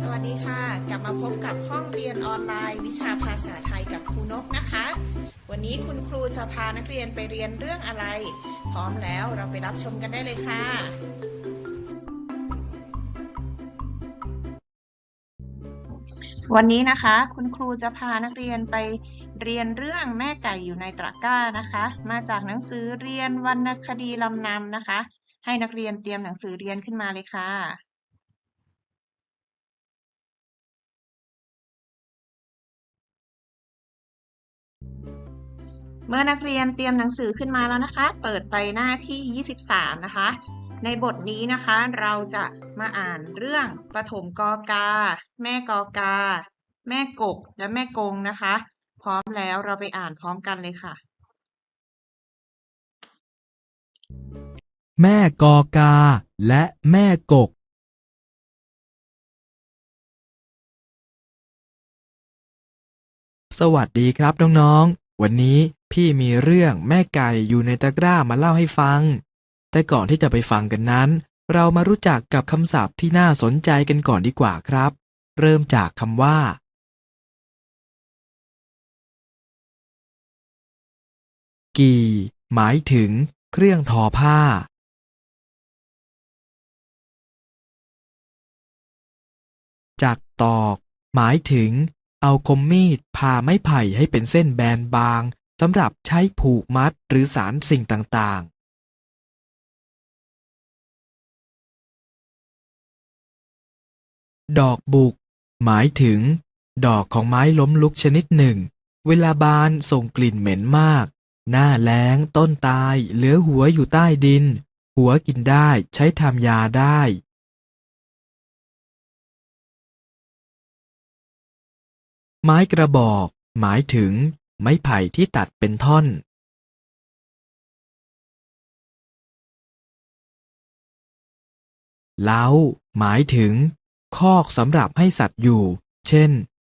สวัสดีค่ะ กลับมาพบกับห้องเรียนออนไลน์ วิชาภาษาไทยกับครูนกนะคะ วันนี้คุณครูจะพานักเรียนไปเรียนเรื่องอะไร พร้อมแล้วเราไปรับชมกันได้เลยค่ะ วันนี้นะคะ คุณครูจะพานักเรียนไปเรียนเรื่องแม่ไก่อยู่ในตะกร้านะคะ มาจากหนังสือเรียนวรรณคดีลำนำนะคะ ให้นักเรียนเตรียมหนังสือเรียนขึ้นมาเลยค่ะ เมื่อนักเรียนเตรียมหนังสือขึ้นมาแล้วนะคะ เปิดไปหน้าที่ 23 นะคะ ในบทนี้นะคะเราจะมาอ่านเรื่องปฐมกอกา แม่กอกา แม่กบและแม่กงนะคะ พร้อมแล้วเราไปอ่านพร้อมกันเลยค่ะ แม่กอกา และแม่กก สวัสดีครับน้องๆ วันนี้ พี่มีเรื่องแม่ไก่อยู่ในตะกร้ามาเล่าให้ฟัง แต่ก่อนที่จะไปฟังกันนั้น เรามารู้จักกับคำศัพท์ที่น่าสนใจกันก่อนดีกว่าครับ เริ่มจากคำว่า กี่ หมายถึง เครื่องทอผ้า จักตอก หมายถึง เอาคมมีดผ่าไม้ไผ่ให้เป็นเส้นแบนบาง สำหรับใช้ผูกมัดหรือสารสิ่งต่าง ๆดอกบุก หมายถึง ดอกของไม้ล้มลุกชนิดหนึ่ง เวลาบานส่งกลิ่นเหม็นมาก หน้าแล้งต้นตายเหลือหัวอยู่ใต้ดิน หัวกินได้ใช้ทำยาได้ ไม้กระบอก หมายถึง ไม้ไผ่ที่ตัดเป็นท่อนเล้าหมายถึง คอกสำหรับให้สัตว์อยู่ เช่น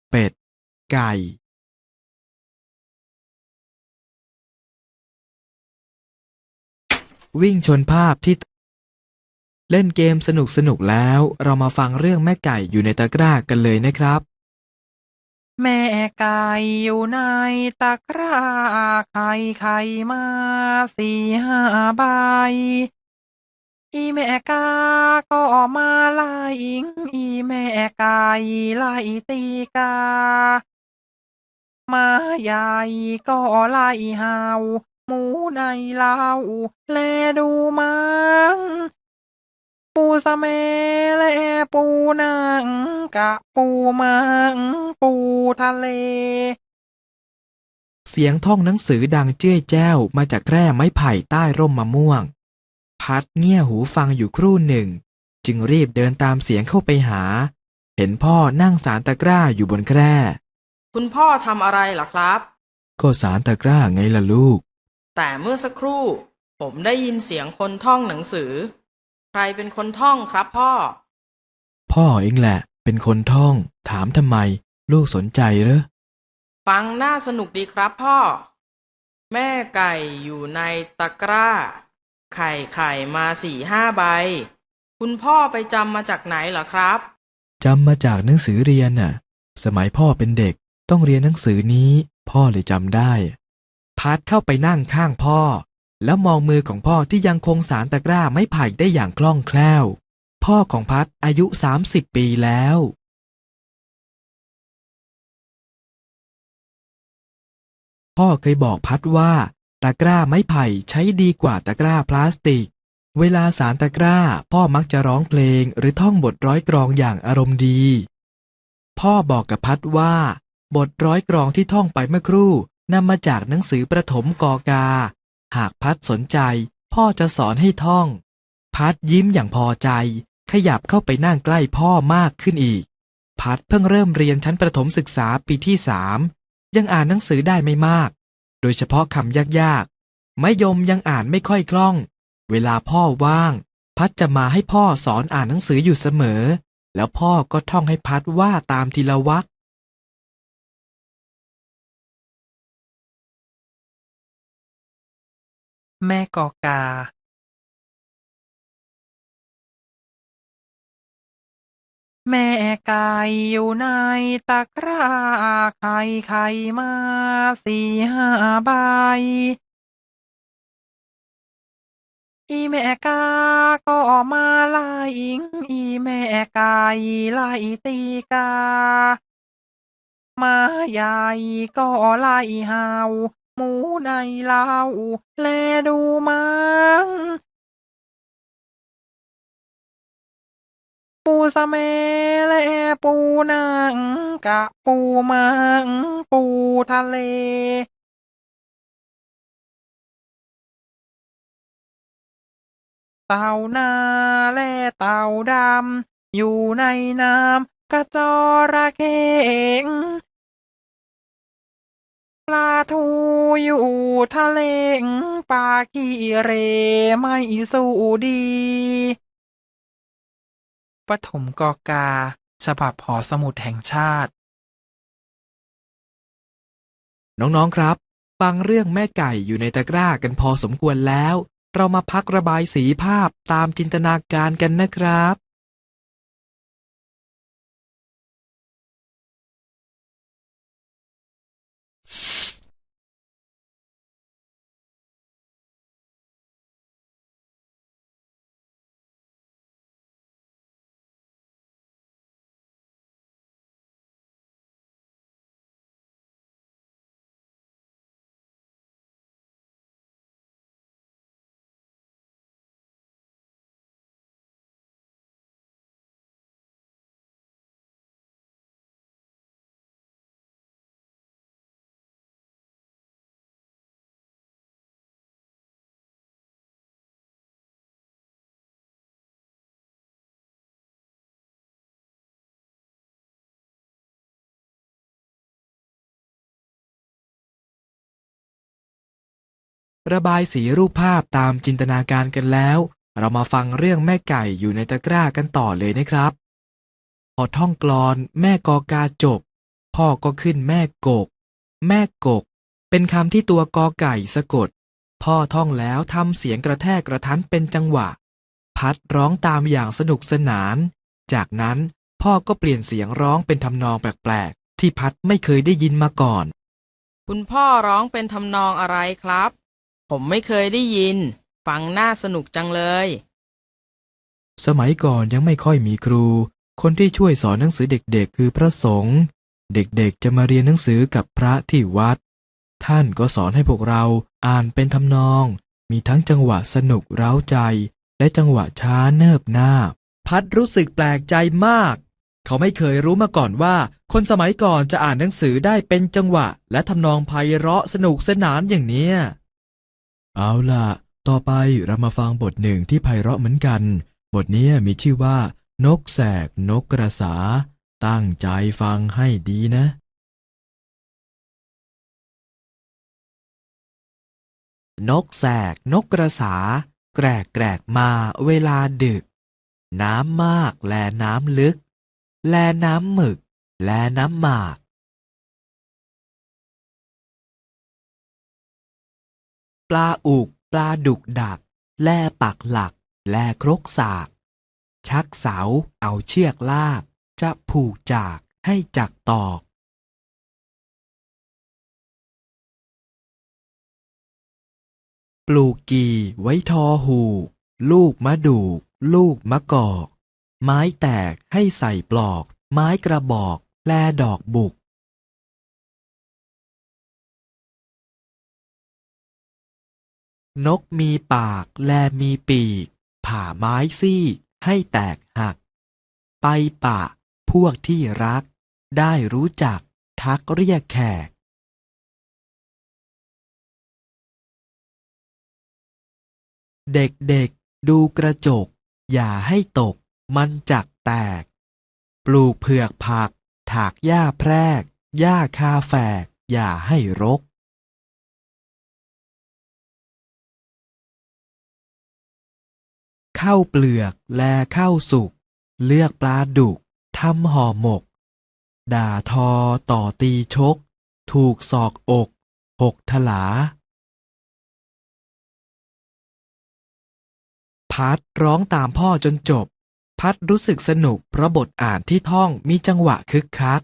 เป็ด ไก่ วิ่งชนภาพที่ เล่นเกมสนุกสนุกๆแล้ว เรามาฟังเรื่องแม่ไก่อยู่ในตะกร้ากันเลยนะครับ แม่ไก่อยู่ในตะกร้า ไข่ไข่มาสี่ห้าใบ อีแม่กาก็มาไล่อิง อีแม่ไก่ไล่ตีกา มาใหญ่ก็ไล่เห่าหมูในเล้าแลดูมัง ปูสะเมและปูนังกะปูมังปูทะเล เสียงท่องหนังสือดังเจ้ยแจ้วมาจากแคร่ไม้ไผ่ใต้ร่มมะม่วง พัดเงี่ยหูฟังอยู่ครู่หนึ่ง จึงรีบเดินตามเสียงเข้าไปหา เห็นพ่อนั่งสารตะกร้าอยู่บนแคร่ คุณพ่อทำอะไรล่ะครับ ก็สารตะกร้าไงล่ะลูก แต่เมื่อสักครู่ ผมได้ยินเสียงคนท่องหนังสือ ใครเป็นคนท่องครับพ่อ พ่อเองแหละ เป็นคนท่อง ถามทำไม ลูกสนใจเหรอ ฟังน่าสนุกดีครับพ่อ แม่ไก่อยู่ในตะกร้า ไข่ไข่มาสี่ห้าใบ คุณพ่อไปจำมาจากไหนเหรอครับจำมาจากหนังสือเรียนน่ะ สมัยพ่อเป็นเด็กต้องเรียนหนังสือนี้ พ่อเลยจำได้ พัดเข้าไปนั่งข้างพ่อ แล้วมองมือของพ่อที่ยังคงสารตะกร้าไม้ไผ่ได้อย่างคล่องแคล่ว พ่อของพัดอายุ30ปีแล้ว พ่อเคยบอกพัดว่า ตะกร้าไม้ไผ่ใช้ดีกว่าตะกร้าพลาสติก เวลาสารตะกร้าพ่อมักจะร้องเพลงหรือท่องบทร้อยกรองอย่างอารมณ์ดี พ่อบอกกับพัดว่า บทร้อยกรองที่ท่องไปเมื่อครู่นำมาจากหนังสือประถมกอกา หากพัดสนใจ พ่อจะสอนให้ท่อง พัดยิ้มอย่างพอใจ ขยับเข้าไปนั่งใกล้พ่อมากขึ้นอีก พัดเพิ่งเริ่มเรียนชั้นประถมศึกษาปีที่สามยังอ่านหนังสือได้ไม่มาก โดยเฉพาะคำยากๆไมะยมยังอ่านไม่ค่อยคล่อง เวลาพ่อว่าง พัดจะมาให้พ่อสอนอ่านหนังสืออยู่เสมอ แล้วพ่อก็ท่องให้พัดว่าตามทีละวร แม่กอกาแม่ไก่อยู่ในตะกร้าไข่ไข่มาสี่ห้าใบ อีแม่กาก็มาไล่อิง อีแม่ไก่ไล่ตีกา มาใหญ่ก็ไล่เห่า หมูในเล้าแลดูมังปูสะเมและปูนังกะปูมัง ปูทะเลเต่านาและเต่าดำ อยู่ในน้ำกระจระเข้ง ปลาทูอยู่ทะเลงปลาขี้เรไม่สู้ดี ปฐมกอกา ฉบับหอสมุดแห่งชาติ น้อง ๆ ครับ ฟังเรื่องแม่ไก่อยู่ในตะกร้ากันพอสมควรแล้ว เรามาพักระบายสีภาพตามจินตนาการกันนะครับ ระบายสีรูปภาพตามจินตนาการกันแล้ว เรามาฟังเรื่องแม่ไก่อยู่ในตะกร้ากันต่อเลยนะครับ พอท่องกลอนแม่กอกาจบ พ่อก็ขึ้นแม่กก แม่กก เป็นคำที่ตัวกอไก่สะกด พ่อท่องแล้วทำเสียงกระแทกกระทันเป็นจังหวะ พัดร้องตามอย่างสนุกสนาน จากนั้นพ่อก็เปลี่ยนเสียงร้องเป็นทำนองแปลกๆที่พัดไม่เคยได้ยินมาก่อน คุณพ่อร้องเป็นทำนองอะไรครับ ผมไม่เคยได้ยิน ฟังน่าสนุกจังเลย สมัยก่อนยังไม่ค่อยมีครู คนที่ช่วยสอนหนังสือเด็กๆ คือพระสงฆ์เด็กๆจะมาเรียนหนังสือกับพระที่วัด ท่านก็สอนให้พวกเราอ่านเป็นทำนอง มีทั้งจังหวะสนุกเร้าใจ และจังหวะช้าเนิบนาบ พัดรู้สึกแปลกใจมาก เขาไม่เคยรู้มาก่อนว่า คนสมัยก่อนจะอ่านหนังสือได้เป็นจังหวะ และทำนองไพเราะสนุกสนานอย่างเนี้ย เอาล่ะต่อไปเรามาฟังบทหนึ่งที่ไพเราะเหมือนกัน บทนี้มีชื่อว่า นกแสกนกกระสา ตั้งใจฟังให้ดีนะ นกแสกนกกระสา แกรกแกรกมาเวลาดึก น้ำมากแลน้ำลึก แลน้ำหมึก แลน้ำหมาก ลาอุก ปลาดุกดัก แล่ปักหลัก แลครกสาก ชักเสา เอาเชือกลาก จะผูกจากให้จักตอก ปลูกกีไว้ทอหูลูกมะดูก ลูกมะกอก ไม้แตกให้ใส่ปลอก ไม้กระบอกแลดอกบุก นกมีปากแลมีปีก ผ่าไม้ซี่ให้แตกหัก ไปปะ พวกที่รัก ได้รู้จัก ทักเรียกแขก เด็กๆดูกระจก อย่าให้ตก มันจักแตก ปลูกเผือกผัก ถากหญ้าแพรกหญ้าคาแฝก อย่าให้รก ข้าวเปลือกแลข้าวสุก เลือกปลาดุกทำห่อหมก ด่าทอต่อตีชก ถูกศอกอก หกถลา พัดร้องตามพ่อจนจบ พัดรู้สึกสนุกเพราะบทอ่านที่ท่องมีจังหวะคึกคัก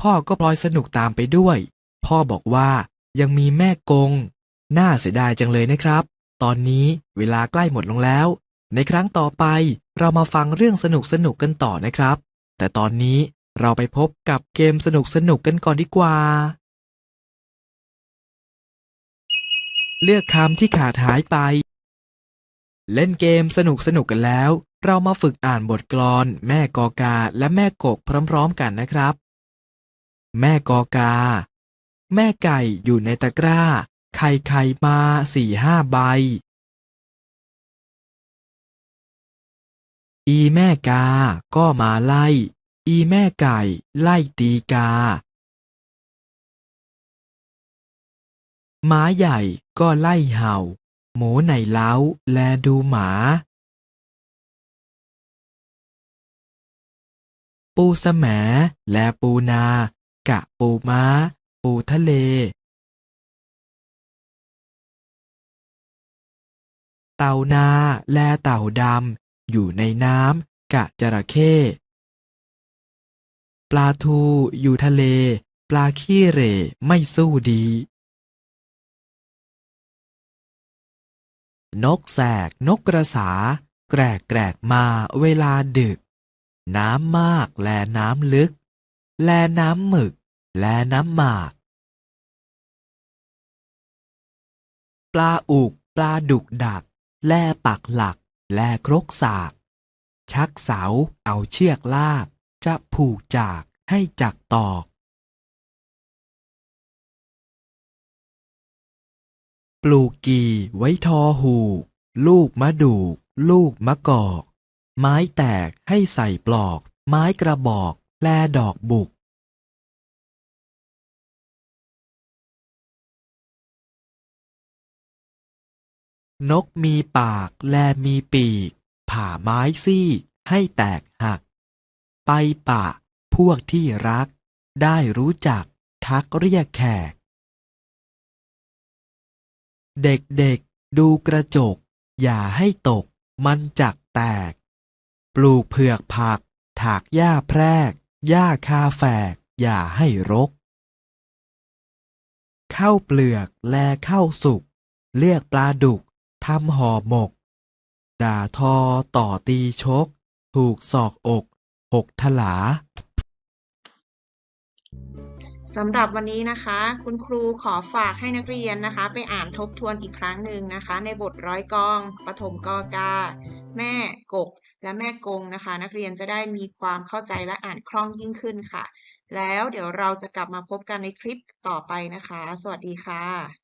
พ่อก็พลอยสนุกตามไปด้วย พ่อบอกว่ายังมีแม่กง น่าเสียดายจังเลยนะครับ ตอนนี้เวลาใกล้หมดลงแล้ว ในครั้งต่อไปเรามาฟังเรื่องสนุกสนุกกันต่อนะครับ แต่ตอนนี้เราไปพบกับเกมสนุกสนุกกันก่อนดีกว่า เลือกคำที่ขาดหายไป เล่นเกมสนุกสนุกกันแล้ว เรามาฝึกอ่านบทกลอน แม่กอกาและแม่กกพร้อมๆกันนะครับ แม่กอกา แม่ไก่อยู่ในตะกร้า ไข่ไข่มาสี่ห้าใบ อีแม่กา ก็มาไล่ อีแม่ไก่ ไล่ตีกา หมาใหญ่ก็ไล่เห่า หมูในเล้าแลดูหมา ปูสแหมแลปูนา กะปูม้า ปูทะเลเต่านา แลเต่าดำ อยู่ในน้ำกะจระเข้ ปลาทูอยู่ทะเล ปลาขี้เหร่ไม่สู้ดี นกแสกนกกระสา แกรกแกรกมาเวลาดึก น้ำมากแลน้ำลึก แลน้ำหมึก แลน้ำหมาก ปลาอุก ปลาดุกดัก แลปักหลัก แลครกสาก ชักเสาเอาเชือกลาก จะผูกจากให้จักตอก ปลูกกีไว้ทอหูก ลูกมะดูก ลูกมะกอก ไม้แตกให้ใส่ปลอก ไม้กระบอก แลดอกบุก นกมีปากแลมีปีก ผ่าไม้ซี่ให้แตกหัก ไปปะ พวกที่รัก ได้รู้จัก ทักเรียกแขก เด็กๆดูกระจก อย่าให้ตก มันจักแตก ปลูกเผือกผัก ถากหญ้าแพรกหญ้าคาแฝก อย่าให้รกข้าวเปลือกแลข้าวสุก เลือกปลาดุก ทำห่อหมก ด่าทอต่อตีชก ถูกศอกอกหกถลาสำหรับวันนี้นะคะ คุณครูขอฝากให้นักเรียนนะคะ ไปอ่านทบทวนอีกครั้งหนึ่งนะคะ ในบทร้อยกองปฐมกอกา แม่กก และแม่กงนะคะ นักเรียนจะได้มีความเข้าใจและอ่านคล่องยิ่งขึ้นค่ะ แล้วเดี๋ยวเราจะกลับมาพบกันในคลิปต่อไปนะคะ สวัสดีค่ะ